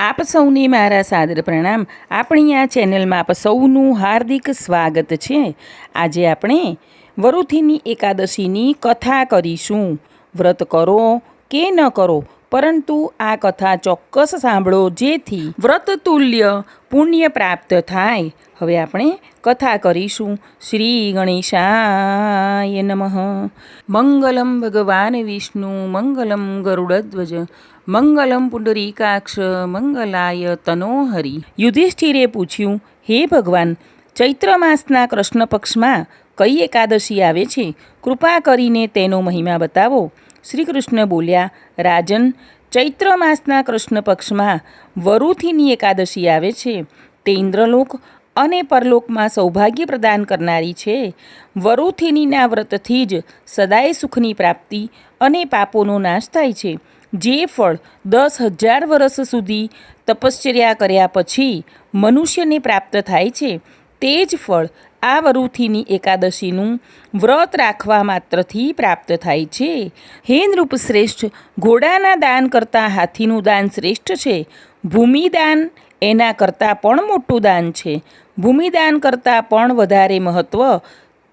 આપ સૌને મારા સાદર પ્રણામ. આપણી આ ચેનલમાં આપ સૌનું હાર્દિક સ્વાગત છે. આજે આપણે વરુથીની એકાદશીની કથા કરીશું. વ્રત કરો કે ન કરો? પરંતુ આ કથા ચોક્કસ સાંભળો, જેથી વ્રત તુલ્ય પુણ્ય પ્રાપ્ત થાય. હવે આપણે કથા કરીશું. શ્રી ગણેશાય નમઃ. મંગલમ ભગવાન વિષ્ણુ, મંગલમ ગરુડધ્વજ, મંગલમ પુંડરીકાક્ષ, મંગલાય તનોહરિ. યુધિષ્ઠિરે પૂછ્યું, હે ભગવાન, ચૈત્ર માસના કૃષ્ણ પક્ષમાં કઈ એકાદશી આવે છે? કૃપા કરીને તેનો મહિમા બતાવો. શ્રી કૃષ્ણ બોલ્યા, રાજન, ચૈત્ર માસના કૃષ્ણ પક્ષમાં વરુથીની એકાદશી આવે છે. તે ઇન્દ્રલોક અને પરલોકમાં સૌભાગ્ય પ્રદાન કરનારી છે. વરુથિનીના વ્રતથી જ સદાય સુખની પ્રાપ્તિ અને પાપોનો નાશ થાય છે. જે ફળ દસ હજાર વર્ષ સુધી તપશ્ચર્યા કર્યા પછી મનુષ્યને પ્રાપ્ત થાય છે. તે જ ફળ આ વરુથીની એકાદશીનું વ્રત રાખવા માત્રથી પ્રાપ્ત થાય છે. હેનરૂપ શ્રેષ્ઠ ઘોડાના દાન કરતાં હાથીનું દાન શ્રેષ્ઠ છે. ભૂમિદાન એના કરતાં પણ મોટું દાન છે. ભૂમિદાન કરતાં પણ વધારે મહત્ત્વ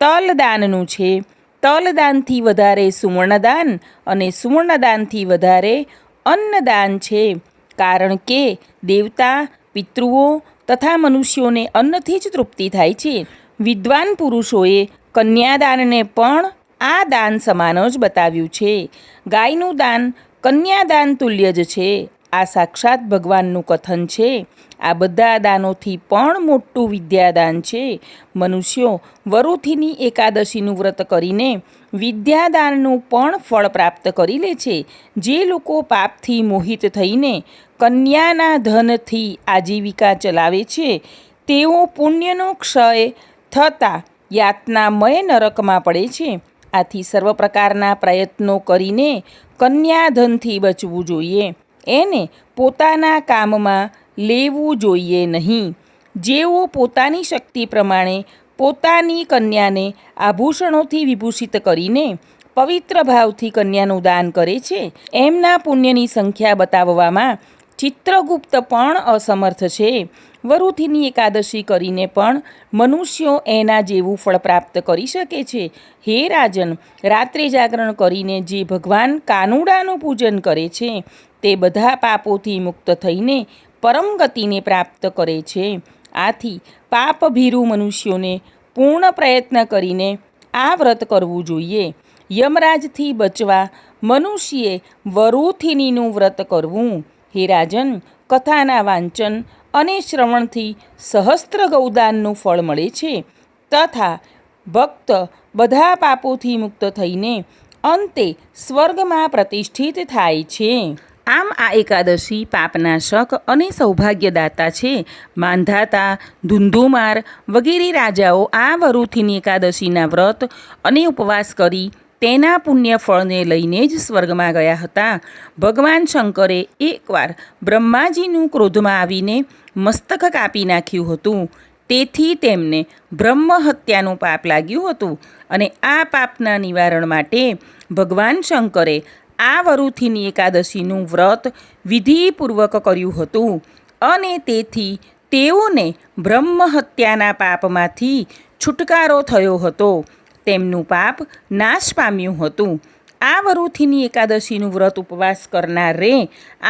તલદાનનું છે. તલદાનથી વધારે સુવર્ણદાન અને સુવર્ણદાનથી વધારે અન્નદાન છે. કારણ કે દેવતા, પિતૃઓ તથા મનુષ્યોને અન્નથી જ તૃપ્તિ થાય છે. વિદ્વાન પુરુષોએ કન્યાદાનને પણ આ દાન સમાન જ બતાવ્યું છે. ગાયનું દાન કન્યાદાન તુલ્ય જ છે. આ સાક્ષાત ભગવાનનું કથન છે. આ બધા દાનોથી પણ મોટું વિદ્યાદાન છે. મનુષ્યો વરુથીની એકાદશીનું વ્રત કરીને વિદ્યાદાનનું પણ ફળ પ્રાપ્ત કરી લે છે. જે લોકો પાપથી મોહિત થઈને કન્યાના ધનથી આજીવિકા ચલાવે છે, તેઓ પુણ્યનો ક્ષય થતાં યાતનામય નરકમાં પડે છે. આથી સર્વ પ્રકારના પ્રયત્નો કરીને કન્યાધનથી બચવું જોઈએ. એને પોતાના કામમાં લેવું જોઈએ નહીં. જેઓ પોતાની શક્તિ પ્રમાણે પોતાની કન્યાને આભૂષણોથી વિભૂષિત કરીને પવિત્ર ભાવથી કન્યાનું દાન કરે છે, એમના પુણ્યની સંખ્યા બતાવવામાં ચિત્રગુપ્ત પણ અસમર્થ છે. વરુથીની એકાદશી કરીને પણ મનુષ્યો એના જેવું ફળ પ્રાપ્ત કરી શકે છે. હે રાજન, રાત્રે જાગરણ કરીને જે ભગવાન કાનુડાનું પૂજન કરે છે, તે બધા પાપોથી મુક્ત થઈને પરમ ગતિને પ્રાપ્ત કરે છે. આથી પાપભીરુ મનુષ્યોને પૂર્ણ પ્રયત્ન કરીને આ વ્રત કરવું જોઈએ. યમરાજથી બચવા મનુષ્યે વરુથિનીનું વ્રત કરવું. હે રાજન કથાના વાંચન અને શ્રવણથી સહસ્ત્ર ગૌદાનનું ફળ મળે છે. તથા ભક્ત બધા પાપોથી મુક્ત થઈને અંતે સ્વર્ગમાં પ્રતિષ્ઠિત થાય છે. આમ આ એકાદશી પાપનાશક અને સૌભાગ્યદાતા છે. માંધાતા, ધુંધુમાર વગેરે રાજાઓ આ વરુથીની એકાદશીના વ્રત અને ઉપવાસ કરી તેના પુણ્ય ફળને લઈને જ સ્વર્ગમાં ગયા હતા. ભગવાન શંકરે એકવાર બ્રહ્માજીનું ક્રોધમાં આવીને મસ્તક કાપી નાખ્યું હતું. તેથી તેમને બ્રહ્મ હત્યાનું પાપ લાગ્યું હતું અને આ પાપના નિવારણ માટે ભગવાન શંકરે આ વરુથીની એકાદશીનું વ્રત વિધિપૂર્વક કર્યું હતું અને તેથી તેઓને બ્રહ્મ હત્યાના પાપમાંથી છુટકારો થયો હતો. તેમનું પાપ નાશ પામ્યું હતું. આ વરુથીની એકાદશીનું વ્રત ઉપવાસ કરનારે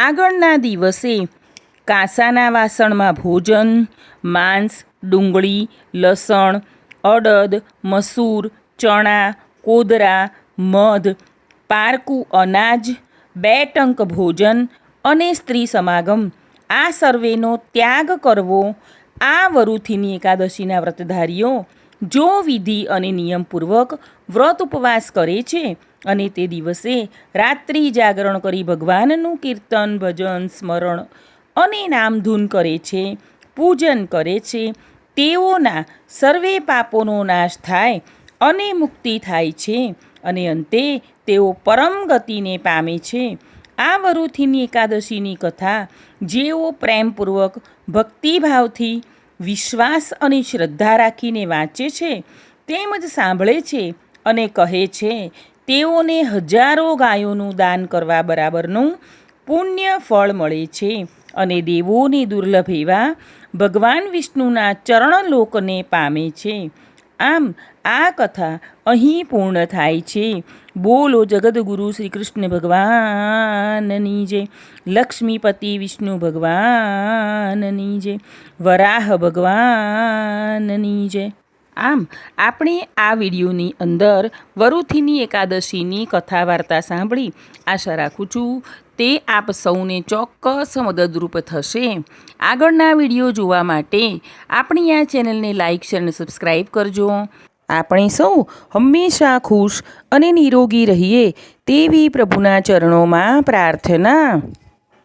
આગળના દિવસે કાંસાના વાસણમાં ભોજન, માંસ, ડુંગળી, લસણ, અડદ, મસૂર, ચણા, કોદરા, મધ, પારકું અનાજ, બે ટંક ભોજન અને સ્ત્રી સમાગમ. આ સર્વેનો ત્યાગ કરવો આ વરુથીની એકાદશીના વ્રતધારીઓ જો વિધિ અને નિયમપૂર્વક વ્રત ઉપવાસ કરે છે અને તે દિવસે રાત્રિ જાગરણ કરી ભગવાનનું કીર્તન, ભજન, સ્મરણ અને નામધૂન કરે છે, પૂજન કરે છે, તેઓના સર્વે પાપોનો નાશ થાય અને મુક્તિ થાય છે અને અંતે તેઓ પરમ ગતિને પામે છે. આ વરુથીની એકાદશીની કથા જેઓ પ્રેમપૂર્વક ભક્તિભાવથી વિશ્વાસ અને શ્રદ્ધા રાખીને વાંચે છે, તેમજ સાંભળે છે અને કહે છે, તેઓને હજારો ગાયોનું દાન કરવા બરાબરનું પુણ્ય ફળ મળે છે અને દેવોને દુર્લભ એવા ભગવાન વિષ્ણુના ચરણલોકને પામે છે. આમ આ કથા અહીં પૂર્ણ થાય છે. બોલો જગદગુરુ શ્રી કૃષ્ણ ભગવાનની જે લક્ષ્મીપતિ વિષ્ણુ ભગવાનની જે વરાહ ભગવાનની જે આમ આપણે આ વિડીયોની અંદર વરુથીની એકાદશીની કથા વાર્તા સાંભળી. આશા રાખું છું તે આપ સૌને ચોક્કસ મદદરૂપ થશે. આગળના વીડિયો જોવા માટે આપણી આ ચેનલને લાઇક શેર અને સબસ્ક્રાઈબ કરજો. આપણે સૌ હંમેશા ખુશ અને નિરોગી રહીએ તેવી પ્રભુના ચરણોમાં પ્રાર્થના